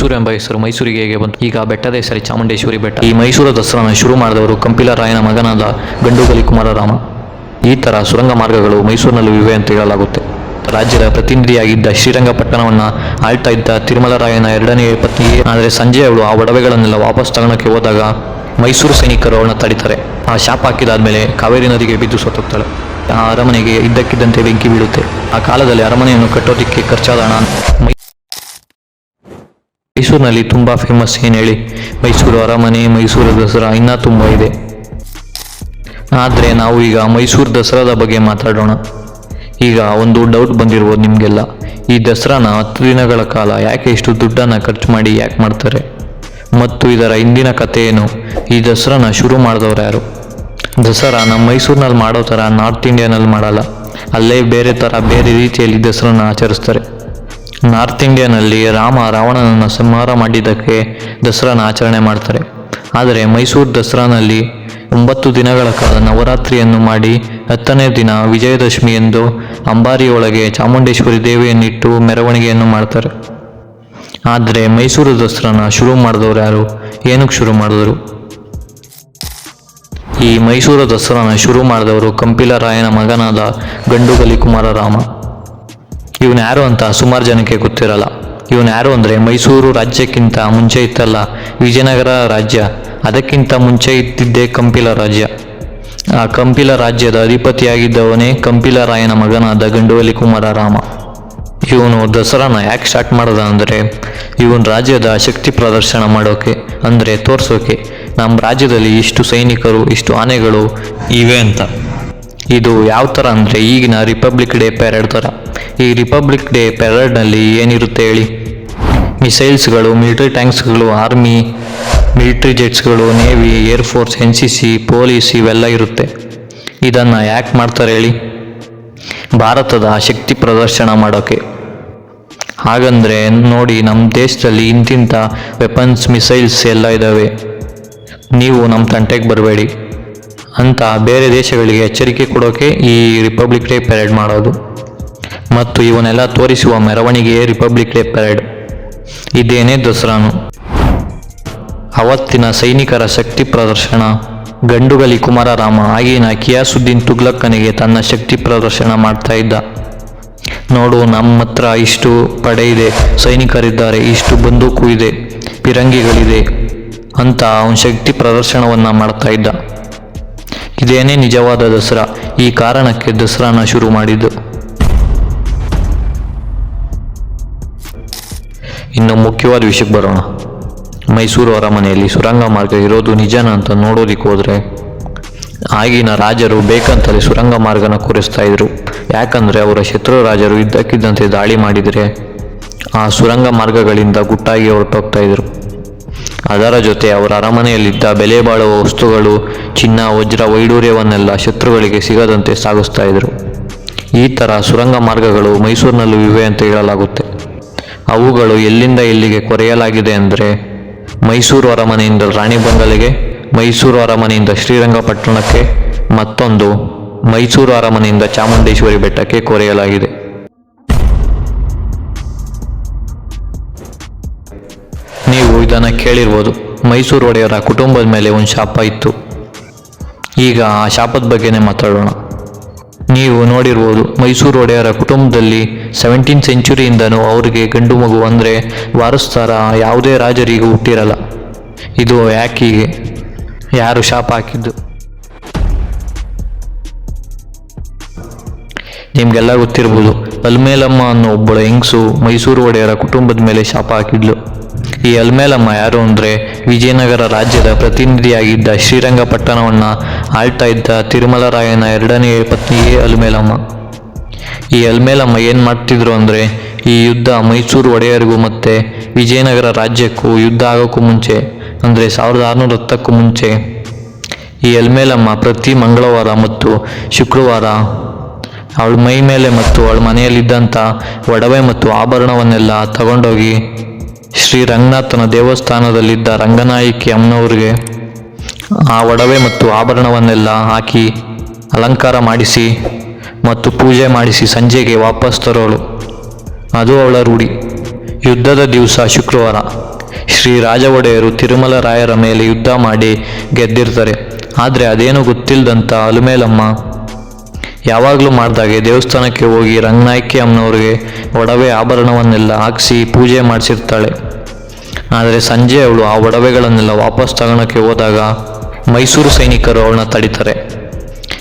ಮೈಸೂರು ಎಂಬ ಹೆಸರು ಮೈಸೂರಿಗೆ ಹೇಗೆ ಬಂತು? ಈಗ ಬೆಟ್ಟದ ಹೆಸರು ಚಾಮುಂಡೇಶ್ವರಿ ಬೆಟ್ಟ. ಈ ಮೈಸೂರು ದಸರಾನ ಶುರು ಮಾಡಿದವರು ಕಂಪಿಲ ರಾಯನ ಮಗನಾದ ಗಂಡುಗಲಿ ಕುಮಾರರಾಮ. ಈ ತರ ಸುರಂಗ ಮಾರ್ಗಗಳು ಮೈಸೂರಿನಲ್ಲೂ ಇವೆ ಅಂತ ಹೇಳಲಾಗುತ್ತೆ. ರಾಜ್ಯದ ಪ್ರತಿನಿಧಿಯಾಗಿದ್ದ ಶ್ರೀರಂಗಪಟ್ಟಣವನ್ನು ಆಳ್ತಾ ಇದ್ದ ತಿರುಮಲರಾಯನ ಎರಡನೇ ಪತ್ನಿ, ಆದರೆ ಸಂಜೆ ಅವಳು ಆ ಒಡವೆಗಳನ್ನೆಲ್ಲ ವಾಪಸ್ ತಗೊಳಕ್ಕೆ ಹೋದಾಗ ಮೈಸೂರು ಸೈನಿಕರು ಅವಳನ್ನ ತಡಿತಾರೆ. ಆ ಶಾಪ ಹಾಕಿದಾದ್ಮೇಲೆ ಕಾವೇರಿ ನದಿಗೆ ಬಿದ್ದು ಸತ್ತೋಗ್ತಾಳೆ. ಆ ಅರಮನೆಗೆ ಇದ್ದಕ್ಕಿದ್ದಂತೆ ಬೆಂಕಿ ಬೀಳುತ್ತೆ. ಆ ಕಾಲದಲ್ಲಿ ಅರಮನೆಯನ್ನು ಕಟ್ಟೋದಿಕ್ಕೆ ಖರ್ಚಾದ ಹಣ ಮೈಸೂರಿನಲ್ಲಿ ತುಂಬ ಫೇಮಸ್ ಏನು ಹೇಳಿ? ಮೈಸೂರು ಅರಮನೆ, ಮೈಸೂರು ದಸರಾ ಇನ್ನೂ ತುಂಬ ಇದೆ. ಆದರೆ ನಾವು ಈಗ ಮೈಸೂರು ದಸರಾದ ಬಗ್ಗೆ ಮಾತಾಡೋಣ. ಈಗ ಒಂದು ಡೌಟ್ ಬಂದಿರ್ಬೋದು ನಿಮಗೆಲ್ಲ. ಈ ದಸರಾನ ಹತ್ತು ದಿನಗಳ ಕಾಲ ಯಾಕೆ ಇಷ್ಟು ದುಡ್ಡನ್ನು ಖರ್ಚು ಮಾಡಿ ಯಾಕೆ ಮಾಡ್ತಾರೆ? ಮತ್ತು ಇದರ ಹಿಂದಿನ ಕಥೆ ಏನು? ಈ ದಸರಾನ ಶುರು ಮಾಡಿದವ್ರು ಯಾರು? ದಸರಾ ನಮ್ಮ ಮೈಸೂರಿನಲ್ಲಿ ಮಾಡೋ ಥರ ನಾರ್ತ್ ಇಂಡಿಯಾನಲ್ಲಿ ಮಾಡಲ್ಲ. ಅಲ್ಲೇ ಬೇರೆ ಥರ, ಬೇರೆ ರೀತಿಯಲ್ಲಿ ದಸರಾನ ಆಚರಿಸ್ತಾರೆ. ನಾರ್ತ್ ಇಂಡಿಯಾನಲ್ಲಿ ರಾಮ ರಾವಣನನ್ನು ಸಂಹಾರ ಮಾಡಿದ್ದಕ್ಕೆ ದಸರಾನ ಆಚರಣೆ ಮಾಡ್ತಾರೆ. ಆದರೆ ಮೈಸೂರು ದಸರಾನಲ್ಲಿ ಒಂಬತ್ತು ದಿನಗಳ ಕಾಲ ನವರಾತ್ರಿಯನ್ನು ಮಾಡಿ ಹತ್ತನೇ ದಿನ ವಿಜಯದಶಮಿ ಎಂದು ಅಂಬಾರಿಯೊಳಗೆ ಚಾಮುಂಡೇಶ್ವರಿ ದೇವಿಯನ್ನಿಟ್ಟು ಮೆರವಣಿಗೆಯನ್ನು ಮಾಡ್ತಾರೆ. ಆದರೆ ಮೈಸೂರು ದಸರಾನ ಶುರು ಮಾಡಿದವರು ಯಾರು? ಏನಕ್ಕೆ ಶುರು ಮಾಡಿದರು? ಈ ಮೈಸೂರು ದಸರಾನ ಶುರು ಮಾಡಿದವರು ಕಂಪಿಲರಾಯನ ಮಗನಾದ ಗಂಡುಗಲಿ ಕುಮಾರರಾಮ ಇವನು ಯಾರು ಅಂತ ಸುಮಾರು ಜನಕ್ಕೆ ಗೊತ್ತಿರಲ್ಲ. ಇವನು ಯಾರು ಅಂದರೆ ಮೈಸೂರು ರಾಜ್ಯಕ್ಕಿಂತ ಮುಂಚೆ ಇತ್ತಲ್ಲ ವಿಜಯನಗರ ರಾಜ್ಯ. ಅದಕ್ಕಿಂತ ಮುಂಚೆ ಇದ್ದಿದ್ದೇ ಕಂಪಿಲ ರಾಜ್ಯ. ಆ ಕಂಪಿಲ ರಾಜ್ಯದ ಅಧಿಪತಿಯಾಗಿದ್ದವನೇ ಕಂಪಿಲರಾಯನ ಮಗನಾದ ಗಂಡುವಲಿ ಕುಮಾರ ರಾಮ. ಇವನು ದಸರಾನ ಯಾಕೆ ಸ್ಟಾರ್ಟ್ ಮಾಡಿದ ಅಂದರೆ ಇವನು ರಾಜ್ಯದ ಶಕ್ತಿ ಪ್ರದರ್ಶನ ಮಾಡೋಕೆ, ಅಂದರೆ ತೋರಿಸೋಕೆ. ನಮ್ಮ ರಾಜ್ಯದಲ್ಲಿ ಇಷ್ಟು ಸೈನಿಕರು, ಇಷ್ಟು ಆನೆಗಳು ಇವೆ ಅಂತ. ಇದು ಯಾವ ಥರ ಅಂದರೆ ಈಗಿನ ರಿಪಬ್ಲಿಕ್ ಡೇ ಪೆರೇಡ್ ಥರ. ಈ ರಿಪಬ್ಲಿಕ್ ಡೇ ಪೆರೇಡ್ನಲ್ಲಿ ಏನಿರುತ್ತೆ ಹೇಳಿ? ಮಿಸೈಲ್ಸ್ಗಳು ಮಿಲಿಟರಿ ಟ್ಯಾಂಕ್ಸ್ಗಳು army military ಜೆಟ್ಸ್ಗಳು navy air force N C C police ಇವೆಲ್ಲ ಇರುತ್ತೆ. ಇದನ್ನು ಯಾಕೆ ಮಾಡ್ತಾರೆ ಹೇಳಿ? ಭಾರತದ ಶಕ್ತಿ ಪ್ರದರ್ಶನ ಮಾಡೋಕ್ಕೆ ಹಾಗಂದರೆ ನೋಡಿ ನಮ್ಮ ದೇಶದಲ್ಲಿ ಇಂತಿಂಥ ವೆಪನ್ಸ್ ಮಿಸೈಲ್ಸ್ ಎಲ್ಲ ಇದ್ದಾವೆ ನೀವು ನಮ್ಮ ತಂಟೆಗೆ ಬರಬೇಡಿ. ಅಂತ ಬೇರೆ ದೇಶಗಳಿಗೆ ಎಚ್ಚರಿಕೆ ಕೊಡೋಕೆ ಈ ರಿಪಬ್ಲಿಕ್ ಡೇ ಪೆರೇಡ್ ಮಾಡೋದು. ಮತ್ತು ಇವನ್ನೆಲ್ಲ ತೋರಿಸುವ ಮೆರವಣಿಗೆಯೇ ರಿಪಬ್ಲಿಕ್ ಡೇ ಪೆರೇಡ್ ಇದೇನೇ ದಸರಾನು. ಅವತ್ತಿನ ಸೈನಿಕರ ಶಕ್ತಿ ಪ್ರದರ್ಶನ. ಗಂಡುಗಲಿ ಕುಮಾರರಾಮ ಆಗಿನ ಕಿಯಾಸುದ್ದೀನ್ ತುಗ್ಲಕ್ಕನಿಗೆ ತನ್ನ ಶಕ್ತಿ ಪ್ರದರ್ಶನ ಮಾಡ್ತಾ ಇದ್ದ. ನೋಡು ನಮ್ಮ ಹತ್ರ ಇಷ್ಟು ಪಡೆ ಇದೆ. ಸೈನಿಕರಿದ್ದಾರೆ, ಇಷ್ಟು ಬಂದೂಕು ಇದೆ. ಪಿರಂಗಿಗಳಿದೆ ಅಂತ ಅವನ ಶಕ್ತಿ ಪ್ರದರ್ಶನವನ್ನು ಮಾಡ್ತಾ ಇದ್ದ. ಇದೇನೇ ನಿಜವಾದ ದಸರಾ? ಈ ಕಾರಣಕ್ಕೆ ದಸರಾನ ಶುರು ಮಾಡಿದ್ದು. ಇನ್ನು ಮುಖ್ಯವಾದ ವಿಷಯಕ್ಕೆ ಬರೋಣ. ಮೈಸೂರು ಅರಮನೆಯಲ್ಲಿ ಸುರಂಗ ಮಾರ್ಗ ಇರೋದು ನಿಜನ ಅಂತ ನೋಡೋದಿಕ್ಕೆ ಹೋದರೆ, ಆಗಿನ ರಾಜರು ಬೇಕಂತಲೇ ಸುರಂಗ ಮಾರ್ಗನ ಕೂರಿಸ್ತಾ ಇದ್ರು. ಯಾಕಂದರೆ ಅವರ ಶತ್ರು ರಾಜರು ಇದ್ದಕ್ಕಿದ್ದಂತೆ ದಾಳಿ ಮಾಡಿದರೆ ಆ ಸುರಂಗ ಮಾರ್ಗಗಳಿಂದ ಗುಟ್ಟಾಗಿ ಹೊರಟೋಗ್ತಾ ಇದ್ರು. ಅದರ ಜೊತೆ ಅವರ ಅರಮನೆಯಲ್ಲಿದ್ದ ಬೆಲೆ ಬಾಳುವ ವಸ್ತುಗಳು, ಚಿನ್ನ, ವಜ್ರ, ವೈಡೂರ್ಯವನ್ನೆಲ್ಲ ಶತ್ರುಗಳಿಗೆ ಸಿಗದಂತೆ ಸಾಗಿಸ್ತಾ ಇದ್ರು. ಈ ಥರ ಸುರಂಗ ಮಾರ್ಗಗಳು ಮೈಸೂರಿನಲ್ಲೂ ಇವೆ ಅಂತ ಹೇಳಲಾಗುತ್ತೆ. ಅವುಗಳು ಎಲ್ಲಿಂದ ಎಲ್ಲಿಗೆ ಕೊರೆಯಲಾಗಿದೆ ಅಂದರೆ, ಮೈಸೂರು ಅರಮನೆಯಿಂದ ರಾಣಿ ಬಂಗಲೆಗೆ, ಮೈಸೂರು ಅರಮನೆಯಿಂದ ಶ್ರೀರಂಗಪಟ್ಟಣಕ್ಕೆ, ಮತ್ತೊಂದು ಮೈಸೂರು ಅರಮನೆಯಿಂದ ಚಾಮುಂಡೇಶ್ವರಿ ಬೆಟ್ಟಕ್ಕೆ ಕೊರೆಯಲಾಗಿದೆ. ಇದನ್ನು ಕೇಳಿರ್ಬೋದು. ಮೈಸೂರು ಒಡೆಯರ ಕುಟುಂಬದ ಮೇಲೆ ಒಂದು ಶಾಪ ಇತ್ತು. ಈಗ ಆ ಶಾಪದ ಬಗ್ಗೆನೇ ಮಾತಾಡೋಣ. ನೀವು ನೋಡಿರ್ಬೋದು, ಮೈಸೂರು ಒಡೆಯರ ಕುಟುಂಬದಲ್ಲಿ ಸೆವೆಂಟೀನ್ ಸೆಂಚುರಿಯಿಂದನೂ ಅವರಿಗೆ ಗಂಡು ಮಗು ಅಂದರೆ ವಾರಸ್ತಾರ ಯಾವುದೇ ರಾಜರಿಗೂ ಹುಟ್ಟಿರಲ್ಲ. ಇದು ಯಾಕೀಗೆ? ಯಾರು ಶಾಪ ಹಾಕಿದ್ದು? ನಿಮಗೆಲ್ಲ ಗೊತ್ತಿರ್ಬೋದು ಅಲ್ಮೇಲಮ್ಮ ಅನ್ನೋ ಒಬ್ಬಳು ಹೆಂಗಸು ಮೈಸೂರು ಒಡೆಯರ ಕುಟುಂಬದ ಮೇಲೆ ಶಾಪ ಹಾಕಿದ್ಲು. ಈ ಅಲ್ಮೇಲಮ್ಮ ಯಾರು ಅಂದರೆ ವಿಜಯನಗರ ರಾಜ್ಯದ ಪ್ರತಿನಿಧಿಯಾಗಿದ್ದ ಶ್ರೀರಂಗಪಟ್ಟಣವನ್ನು ಆಳ್ತಾ ಇದ್ದ ತಿರುಮಲರಾಯನ ಎರಡನೇ ಪತ್ನಿಯೇ ಅಲ್ಮೇಲಮ್ಮ. ಈ ಅಲ್ಮೇಲಮ್ಮ ಏನು ಮಾಡ್ತಿದ್ರು ಅಂದರೆ ಈ ಯುದ್ಧ ಮೈಸೂರು ಒಡೆಯರಿಗೂ ಮತ್ತು ವಿಜಯನಗರ ರಾಜ್ಯಕ್ಕೂ ಯುದ್ಧ ಆಗೋಕ್ಕೂ ಮುಂಚೆ, ಅಂದರೆ ಸಾವಿರದ ಆರುನೂರ ಹತ್ತಕ್ಕೂ ಮುಂಚೆ ಈ ಅಲ್ಮೇಲಮ್ಮ ಪ್ರತಿ ಮಂಗಳವಾರ ಮತ್ತು ಶುಕ್ರವಾರ ಅವಳ ಮೈ ಮೇಲೆ ಮತ್ತು ಅವಳ ಮನೆಯಲ್ಲಿದ್ದಂಥ ಒಡವೆ ಮತ್ತು ಆಭರಣವನ್ನೆಲ್ಲ ತಗೊಂಡೋಗಿ ಶ್ರೀ ರಂಗನಾಥನ ದೇವಸ್ಥಾನದಲ್ಲಿದ್ದ ರಂಗನಾಯಕಿ ಅಮ್ಮನವ್ರಿಗೆ ಆ ಒಡವೆ ಮತ್ತು ಆಭರಣವನ್ನೆಲ್ಲ ಹಾಕಿ ಅಲಂಕಾರ ಮಾಡಿಸಿ ಮತ್ತು ಪೂಜೆ ಮಾಡಿಸಿ ಸಂಜೆಗೆ ವಾಪಸ್ ತರೋಳು. ಅದು ಅವಳ ರೂಢಿ. ಯುದ್ಧದ ದಿವಸ ಶುಕ್ರವಾರ. ಶ್ರೀ ರಾಜ ಒಡೆಯರು ತಿರುಮಲ ರಾಯರ ಮೇಲೆ ಯುದ್ಧ ಮಾಡಿ ಗೆದ್ದಿರ್ತಾರೆ. ಆದರೆ ಅದೇನು ಗೊತ್ತಿಲ್ಲದಂಥ ಅಲುಮೇಲಮ್ಮ ಯಾವಾಗಲೂ ಮಾಡಿದಾಗೆ ದೇವಸ್ಥಾನಕ್ಕೆ ಹೋಗಿ ರಂಗನಾಯ್ಕಿ ಅಮ್ಮನವ್ರಿಗೆ ಒಡವೆ ಆಭರಣವನ್ನೆಲ್ಲ ಹಾಕಿಸಿ ಪೂಜೆ ಮಾಡಿಸಿರ್ತಾಳೆ. ಆದರೆ ಸಂಜೆ ಅವಳು ಆ ಒಡವೆಗಳನ್ನೆಲ್ಲ ವಾಪಸ್ ತಗೊಳಕ್ಕೆ ಹೋದಾಗ ಮೈಸೂರು ಸೈನಿಕರು ಅವಳನ್ನ ತಡಿತಾರೆ.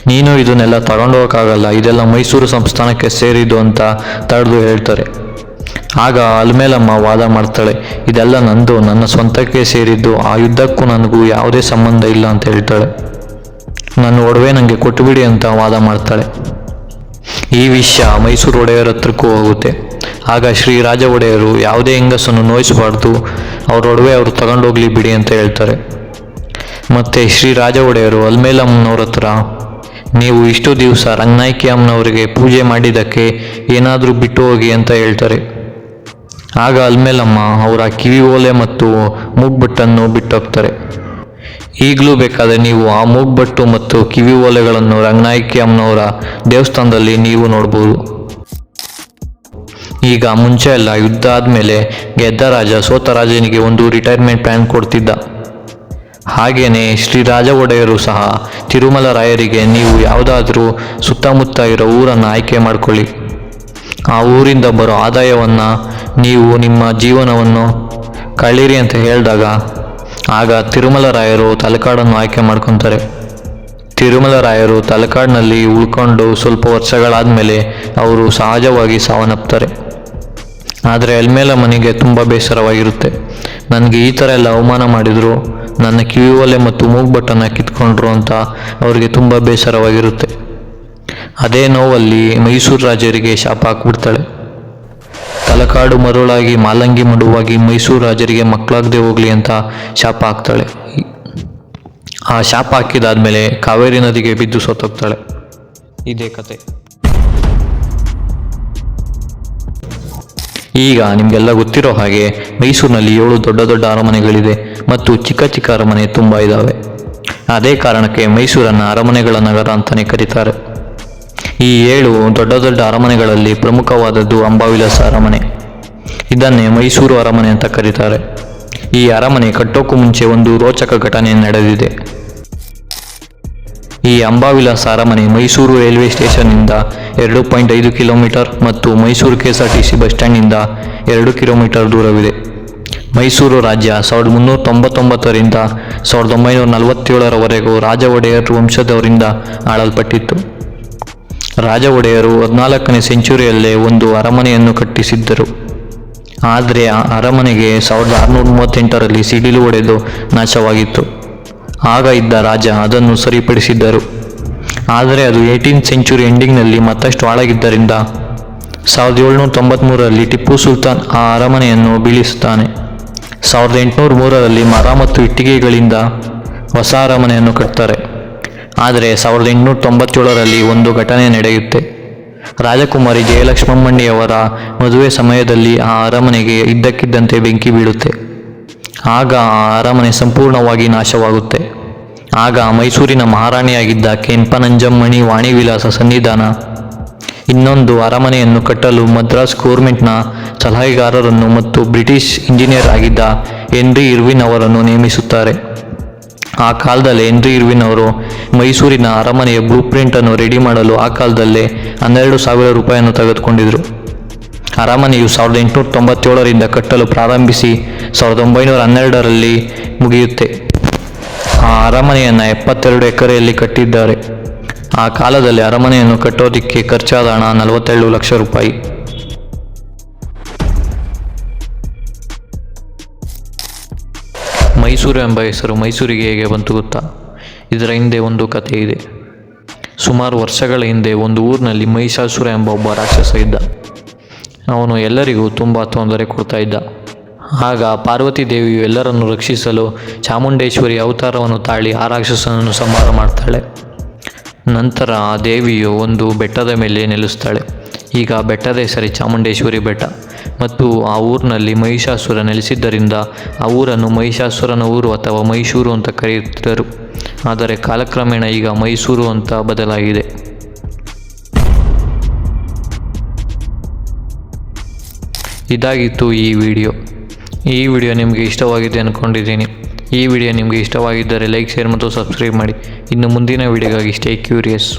ನೀನು ಇದನ್ನೆಲ್ಲ ತಗೊಂಡೋಗಕ್ಕಾಗಲ್ಲ, ಇದೆಲ್ಲ ಮೈಸೂರು ಸಂಸ್ಥಾನಕ್ಕೆ ಸೇರಿದ್ದು ಅಂತ ತಡೆದು ಹೇಳ್ತಾರೆ. ಆಗ ಅಲ್ಮೇಲಮ್ಮ ವಾದ ಮಾಡ್ತಾಳೆ, ಇದೆಲ್ಲ ನಂದು, ನನ್ನ ಸ್ವಂತಕ್ಕೆ ಸೇರಿದ್ದು, ಆ ಯುದ್ಧಕ್ಕೂ ನನಗೂ ಯಾವುದೇ ಸಂಬಂಧ ಇಲ್ಲ ಅಂತ ಹೇಳ್ತಾಳೆ. ನನ್ನ ಒಡವೆ ನನಗೆ ಕೊಟ್ಟುಬಿಡಿ ಅಂತ ವಾದ ಮಾಡ್ತಾಳೆ. ಈ ವಿಷಯ ಮೈಸೂರು ಒಡೆಯರ ಹತ್ರಕ್ಕೂ ಹೋಗುತ್ತೆ. ಆಗ ಶ್ರೀ ರಾಜ ಒಡೆಯರು ಯಾವುದೇ ಹೆಂಗಸನ್ನು ನೋಯಿಸಬಾರ್ದು, ಅವ್ರ ಒಡವೆ ಅವರು ತಗೊಂಡೋಗ್ಲಿ ಬಿಡಿ ಅಂತ ಹೇಳ್ತಾರೆ. ಮತ್ತು ಶ್ರೀ ರಾಜ ಒಡೆಯರು ಅಲ್ಮೇಲಮ್ಮನವ್ರ ಹತ್ರ, ನೀವು ಇಷ್ಟು ದಿವಸ ರಂಗನಾಯ್ಕಿ ಅಮ್ಮನವರಿಗೆ ಪೂಜೆ ಮಾಡಿದ್ದಕ್ಕೆ ಏನಾದರೂ ಬಿಟ್ಟು ಹೋಗಿ ಅಂತ ಹೇಳ್ತಾರೆ. ಆಗ ಅಲ್ಮೇಲಮ್ಮ ಅವರ ಕಿವಿ ಓಲೆ ಮತ್ತು ಮೂಗ್ಬಟ್ಟನ್ನು ಬಿಟ್ಟೋಗ್ತಾರೆ. ಈಗಲೂ ಬೇಕಾದರೆ ನೀವು ಆ ಮೂಗ್ಬಟ್ಟು ಮತ್ತು ಕಿವಿ ಓಲೆಗಳನ್ನು ರಂಗನಾಯಕಿ ಅಮ್ಮನವರ ದೇವಸ್ಥಾನದಲ್ಲಿ ನೀವು ನೋಡ್ಬೋದು. ಈಗ ಮುಂಚೆ ಎಲ್ಲ ಯುದ್ಧ ಆದಮೇಲೆ ಗೆದ್ದ ರಾಜ ಸೋತ ರಾಜನಿಗೆ ಒಂದು ರಿಟೈರ್ಮೆಂಟ್ ಪ್ಲ್ಯಾನ್ ಕೊಡ್ತಿದ್ದ. ಹಾಗೆಯೇ ಶ್ರೀ ರಾಜ ಒಡೆಯರು ಸಹ ತಿರುಮಲ ರಾಯರಿಗೆ ನೀವು ಯಾವುದಾದರೂ ಸುತ್ತಮುತ್ತ ಇರೋ ಊರನ್ನು ಆಯ್ಕೆ ಮಾಡಿಕೊಳ್ಳಿ. ಆ ಊರಿಂದ ಬರೋ ಆದಾಯವನ್ನು ನೀವು ನಿಮ್ಮ ಜೀವನವನ್ನು ಕಳೀರಿ ಅಂತ ಹೇಳಿದಾಗ ಆಗ ತಿರುಮಲರಾಯರು ತಲಕಾಡನ್ನು ಆಯ್ಕೆ ಮಾಡ್ಕೊತಾರೆ. ತಿರುಮಲರಾಯರು ತಲಕಾಡಿನಲ್ಲಿ ಉಳ್ಕೊಂಡು ಸ್ವಲ್ಪ ವರ್ಷಗಳಾದಮೇಲೆ ಅವರು ಸಹಜವಾಗಿ ಸಾವನ್ನಪ್ತಾರೆ. ಆದರೆ ಎಲ್ಮೇಲ ಮನೆಗೆ ತುಂಬ ಬೇಸರವಾಗಿರುತ್ತೆ. ನನಗೆ ಈ ಥರ ಎಲ್ಲ ಅವಮಾನ ಮಾಡಿದರು, ನನ್ನ ಕಿವಿ ಒಲೆ ಮತ್ತು ಮೂಗ್ಬಟ್ಟನ್ನು ಕಿತ್ಕೊಂಡ್ರು ಅಂತ ಅವರಿಗೆ ತುಂಬ ಬೇಸರವಾಗಿರುತ್ತೆ. ಅದೇ ನೋವಲ್ಲಿ ಮೈಸೂರು ರಾಜರಿಗೆ ಶಾಪ ಹಾಕ್ಬಿಡ್ತಾಳೆ. ತಲಕಾಡು ಮರುಳಾಗಿ ಮಾಲಂಗಿ ಮಡುವಾಗಿ ಮೈಸೂರು ರಾಜರಿಗೆ ಮಕ್ಕಳಾಗದೆ ಹೋಗ್ಲಿ ಅಂತ ಶಾಪ ಹಾಕ್ತಾಳೆ. ಆ ಶಾಪ ಹಾಕಿದಾದ್ಮೇಲೆ ಕಾವೇರಿ ನದಿಗೆ ಬಿದ್ದು ಸತ್ತೋಗ್ತಾಳೆ ಇದೇ ಕತೆ. ಈಗ ನಿಮಗೆಲ್ಲ ಗೊತ್ತಿರೋ ಹಾಗೆ ಮೈಸೂರಿನಲ್ಲಿ ಏಳು ದೊಡ್ಡ ದೊಡ್ಡ ಅರಮನೆಗಳಿದೆ ಮತ್ತು ಚಿಕ್ಕ ಚಿಕ್ಕ ಅರಮನೆ ತುಂಬ ಇದ್ದಾವೆ ಅದೇ ಕಾರಣಕ್ಕೆ ಮೈಸೂರನ್ನು ಅರಮನೆಗಳ ನಗರ ಅಂತಲೇ ಕರೀತಾರೆ. ಈ ಏಳು ದೊಡ್ಡ ದೊಡ್ಡ ಅರಮನೆಗಳಲ್ಲಿ ಪ್ರಮುಖವಾದದ್ದು ಅಂಬಾವಿಲಾಸ ಅರಮನೆ. ಇದನ್ನೇ ಮೈಸೂರು ಅರಮನೆ ಅಂತ ಕರೀತಾರೆ. ಈ ಅರಮನೆ ಕಟ್ಟೋಕ್ಕೂ ಮುಂಚೆ ಒಂದು ರೋಚಕ ಘಟನೆ ನಡೆದಿದೆ. ಈ ಅಂಬಾವಿಲಾಸ ಅರಮನೆ ಮೈಸೂರು ರೈಲ್ವೆ ಸ್ಟೇಷನ್ನಿಂದ ಎರಡು ಪಾಯಿಂಟ್ ಐದು ಕಿಲೋಮೀಟರ್ ಮತ್ತು Mysuru K S R T C bus ಸ್ಟ್ಯಾಂಡ್ನಿಂದ ಎರಡು ಕಿಲೋಮೀಟರ್ ದೂರವಿದೆ. ಮೈಸೂರು ರಾಜ್ಯ ಸಾವಿರದ ಮುನ್ನೂರ ತೊಂಬತ್ತೊಂಬತ್ತರಿಂದ ಸಾವಿರದ ಒಂಬೈನೂರ ನಲವತ್ತೇಳರವರೆಗೂ ರಾಜ ಒಡೆಯರ್ ವಂಶದವರಿಂದ ಆಳಲ್ಪಟ್ಟಿತ್ತು. ರಾಜ ಒಡೆಯರು ಹದಿನಾಲ್ಕನೇ ಸೆಂಚುರಿಯಲ್ಲೇ ಒಂದು ಅರಮನೆಯನ್ನು ಕಟ್ಟಿಸಿದ್ದರು. ಆದರೆ ಆ ಅರಮನೆಗೆ ಸಾವಿರದ ಆರುನೂರ ಮೂವತ್ತೆಂಟರಲ್ಲಿ ಸಿಡಿಲು ಒಡೆದು ನಾಶವಾಗಿತ್ತು. ಆಗ ಇದ್ದ ರಾಜ ಅದನ್ನು ಸರಿಪಡಿಸಿದ್ದರು. ಆದರೆ ಅದು ಏಯ್ಟೀನ್ ಸೆಂಚುರಿ ಎಂಡಿಂಗ್ನಲ್ಲಿ ಮತ್ತಷ್ಟು ಹಾಳಾಗಿದ್ದರಿಂದ ಸಾವಿರದ ಏಳ್ನೂರ ತೊಂಬತ್ತ್ಮೂರರಲ್ಲಿ ಟಿಪ್ಪು ಸುಲ್ತಾನ್ ಆ ಅರಮನೆಯನ್ನು ಬೀಳಿಸುತ್ತಾನೆ. ಸಾವಿರದ ಎಂಟುನೂರ ಮೂರರಲ್ಲಿ ಮರ ಮತ್ತು ಇಟ್ಟಿಗೆಗಳಿಂದ ಹೊಸ ಅರಮನೆಯನ್ನು ಕಟ್ತಾರೆ. ಆದರೆ ಸಾವಿರದ ಎಂಟುನೂರ ತೊಂಬತ್ತೇಳರಲ್ಲಿ ಒಂದು ಘಟನೆ ನಡೆಯುತ್ತೆ. ರಾಜಕುಮಾರಿ ಜಯಲಕ್ಷ್ಮಮ್ಮಣ್ಣಿಯವರ ಮದುವೆ ಸಮಯದಲ್ಲಿ ಆ ಅರಮನೆಗೆ ಇದ್ದಕ್ಕಿದ್ದಂತೆ ಬೆಂಕಿ ಬೀಳುತ್ತೆ. ಆಗ ಆ ಅರಮನೆ ಸಂಪೂರ್ಣವಾಗಿ ನಾಶವಾಗುತ್ತೆ. ಆಗ ಮೈಸೂರಿನ ಮಹಾರಾಣಿಯಾಗಿದ್ದ ಕೆಂಪನಂಜಮ್ಮಣಿ ವಾಣಿವಿಲಾಸ ಸನ್ನಿಧಾನ ಇನ್ನೊಂದು ಅರಮನೆಯನ್ನು ಕಟ್ಟಲು ಮದ್ರಾಸ್ ಗೋರ್ಮೆಂಟ್ನ ಸಲಹೆಗಾರರನ್ನು ಮತ್ತು ಬ್ರಿಟಿಷ್ ಇಂಜಿನಿಯರ್ ಆಗಿದ್ದ ಎನ್ರಿ ಇರ್ವಿನ್ ಅವರನ್ನು ನೇಮಿಸುತ್ತಾರೆ. ಆ ಕಾಲದಲ್ಲಿ ಹೆನ್ರಿ ಇರ್ವಿನ್ ಅವರು ಮೈಸೂರಿನ ಅರಮನೆಯ ಬ್ಲೂ ಪ್ರಿಂಟನ್ನು ರೆಡಿ ಮಾಡಲು ಆ ಕಾಲದಲ್ಲೇ ಹನ್ನೆರಡು ಸಾವಿರ ರೂಪಾಯಿಯನ್ನು ತೆಗೆದುಕೊಂಡಿದ್ದರು ಅರಮನೆಯು ಸಾವಿರದ ಎಂಟುನೂರ ತೊಂಬತ್ತೇಳರಿಂದ ಕಟ್ಟಲು ಪ್ರಾರಂಭಿಸಿ ಸಾವಿರದ ಒಂಬೈನೂರ ಹನ್ನೆರಡರಲ್ಲಿ ಮುಗಿಯುತ್ತೆ. ಆ ಅರಮನೆಯನ್ನು ಎಪ್ಪತ್ತೆರಡು ಎಕರೆಯಲ್ಲಿ ಕಟ್ಟಿದ್ದಾರೆ. ಆ ಕಾಲದಲ್ಲಿ ಅರಮನೆಯನ್ನು ಕಟ್ಟೋದಕ್ಕೆ ಖರ್ಚಾದ ಹಣ ನಲವತ್ತೇಳು ಲಕ್ಷ ರೂಪಾಯಿ. ಮೈಸೂರು ಎಂಬ ಹೆಸರು ಮೈಸೂರಿಗೆ ಹೇಗೆ ಬಂತು ಗೊತ್ತಾ? ಇದರ ಹಿಂದೆ ಒಂದು ಕಥೆ ಇದೆ. ಸುಮಾರು ವರ್ಷಗಳ ಹಿಂದೆ ಒಂದು ಊರಿನಲ್ಲಿ ಮಹಿಷಾಸುರ ಎಂಬ ಒಬ್ಬ ರಾಕ್ಷಸ ಇದ್ದ. ಅವನು ಎಲ್ಲರಿಗೂ ತುಂಬ ತೊಂದರೆ ಕೊಡ್ತಾ ಇದ್ದ. ಆಗ ಪಾರ್ವತಿ ದೇವಿಯು ಎಲ್ಲರನ್ನು ರಕ್ಷಿಸಲು ಚಾಮುಂಡೇಶ್ವರಿ ಅವತಾರವನ್ನು ತಾಳಿ ಆ ರಾಕ್ಷಸನನ್ನು ಸಂಹಾರ ಮಾಡ್ತಾಳೆ. ನಂತರ ಆ ದೇವಿಯು ಒಂದು ಬೆಟ್ಟದ ಮೇಲೆ ನೆಲೆಸ್ತಾಳೆ. ಈಗ ಬೆಟ್ಟದ ಹೆಸರೇ ಚಾಮುಂಡೇಶ್ವರಿ ಬೆಟ್ಟ. ಮತ್ತು ಆ ಊರಿನಲ್ಲಿ ಮಹಿಷಾಸುರ ನೆಲೆಸಿದ್ದರಿಂದ ಆ ಊರನ್ನು ಮಹಿಷಾಸುರನ ಊರು ಅಥವಾ ಮೈಸೂರು ಅಂತ ಕರೆಯುತ್ತಿದ್ದರು. ಆದರೆ ಕಾಲಕ್ರಮೇಣ ಈಗ ಮೈಸೂರು ಅಂತ ಬದಲಾಗಿದೆ. ಇದಾಗಿತ್ತು ಈ ವಿಡಿಯೋ. ಈ ವಿಡಿಯೋ ನಿಮಗೆ ಇಷ್ಟವಾಗಿದೆ ಅಂದ್ಕೊಂಡಿದ್ದೀನಿ ಈ ವಿಡಿಯೋ ನಿಮಗೆ ಇಷ್ಟವಾಗಿದ್ದರೆ ಲೈಕ್, ಶೇರ್ ಮತ್ತು ಸಬ್ಸ್ಕ್ರೈಬ್ ಮಾಡಿ. ಇನ್ನು ಮುಂದಿನ ವಿಡಿಯೋಗಾಗಿ ಸ್ಟೇ ಕ್ಯೂರಿಯಸ್